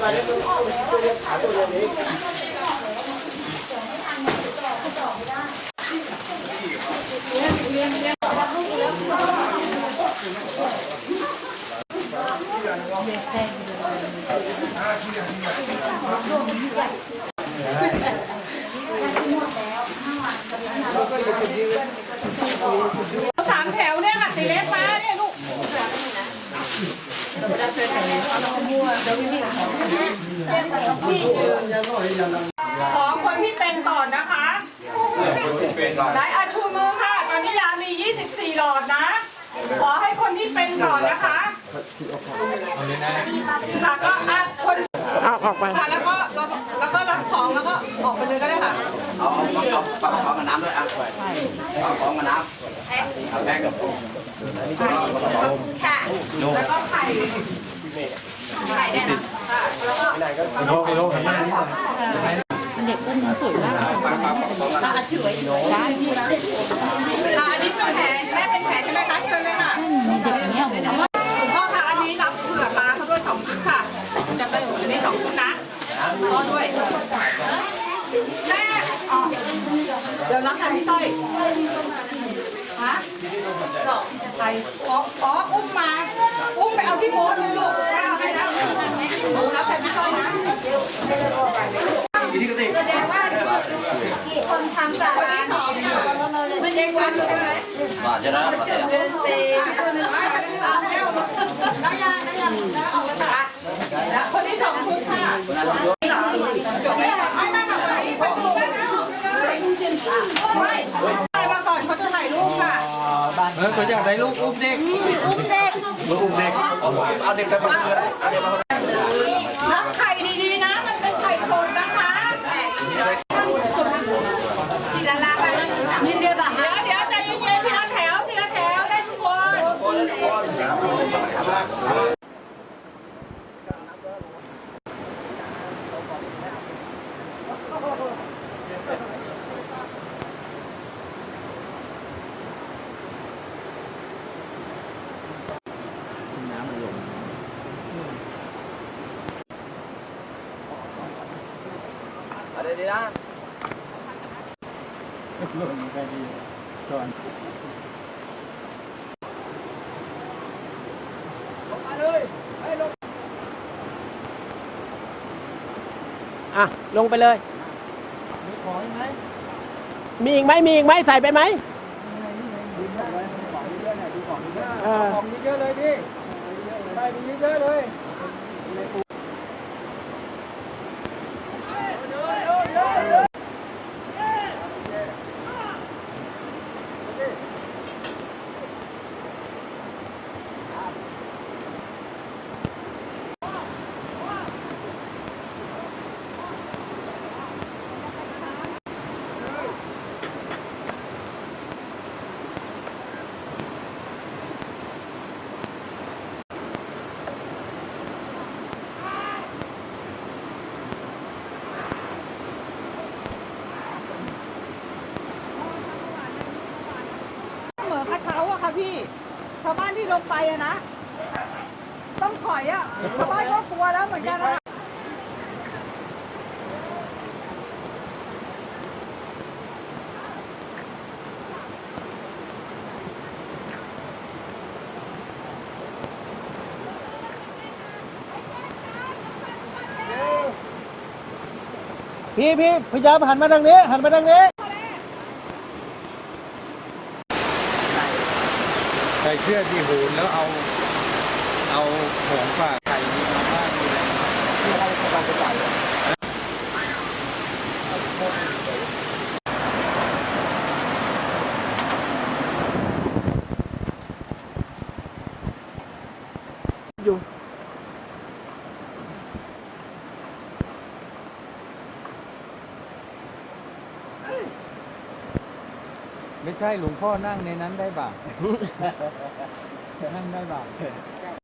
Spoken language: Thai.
สามแถวเนี่ยค่ะสีเล็กมาเนี่ยลูก ขอคนที่เป็นก่อนนะคะได้อาชูมือค่ะ ตอนนี้ยามี 24 หลอดนะ ขอให้คนที่เป็นก่อนนะคะค่ะก็อะคนเอาออกไปค่ะแล้วก็แล้วก็รับของแล้วก็ออกไปเลยก็ได้ค่ะ เอาเอาเอาเอาของกับน้ำด้วยอะเอาของกับน้ำเอาแป้งกับค่ะ แล้วก็ไข่ ได้นะค่ะแล้วก็เด็กก็เนื้สวยมากปังปังของกับน้ำอาช่วยได้ที่อ่าอันนี้เป็นแผลแม่เป็นแผลใช่ไหมคะเชิญเลยค่ะเด็กเนี้ยผมว่าคุณพ่อคะอันนี้รับเผื่อปลาเขาด้วยสองชุดค่ะจะไปอันนี้สองชุดนะพ่อด้วยแม่เดี๋ยวรับแทนพี่ต้อยฮะใครอ๋ออ๋ออุ้มมา อุ้มไปเอาที่โบ๊ทเลยลูกไม่เอาให้แล้วรับแทนพี่ต้อยนะ อยู่ที่กระติกคนทำสาราสองมันยังวันใช่ไหมว่าจะได้มาแต่เตะเอาแล้วแล้วยาแล้วยาแล้วเอาไปตัดแล้วคนที่สองชุดค่ะจบไหมไม่ไม่ไม่ไม่ไม่ไม่ไม่มาก่อนเขาจะถ่ายรูปค่ะ เออเขาอยากได้ลูกอุ้มเด็ก อุ้มเด็กลูกอุ้มเด็กเอาเด็กไปมาเลยเอาเด็กมารับไข่ดีๆนะ มันเป็นไข่โคนนะคะทีละลาไปนี่เดียวเดี๋ยวเดี๋ยวใจเย็นๆทีละแถวทีละแถวได้ทุกคน เอาเด็กดีนะอะ ลงไปเลยมีอีกไหมมีอีกไหมใส่ไปไหมเออของเยอะเลยพี่ใส่มีเยอะเลย เหมือนกระเช้าอะค่ะ พี่ชาวบ้านที่ลงไปอะนะ ต้องถอยอะชาวบ้านก็กลัวแล้วเหมือนกันนะพี่พี่พยายามหันมาทางนี้ หันมาทางนี้ ส่เสื้อที่หูนแล้วเอาเอาของฝากใส่มีมาบ้างมีอะไรที่ให้เราไปใส่อยู่ ไม่ใช่หลวงพ่อนั่งในนั้นได้บ่า นั่งได้บ่า ได้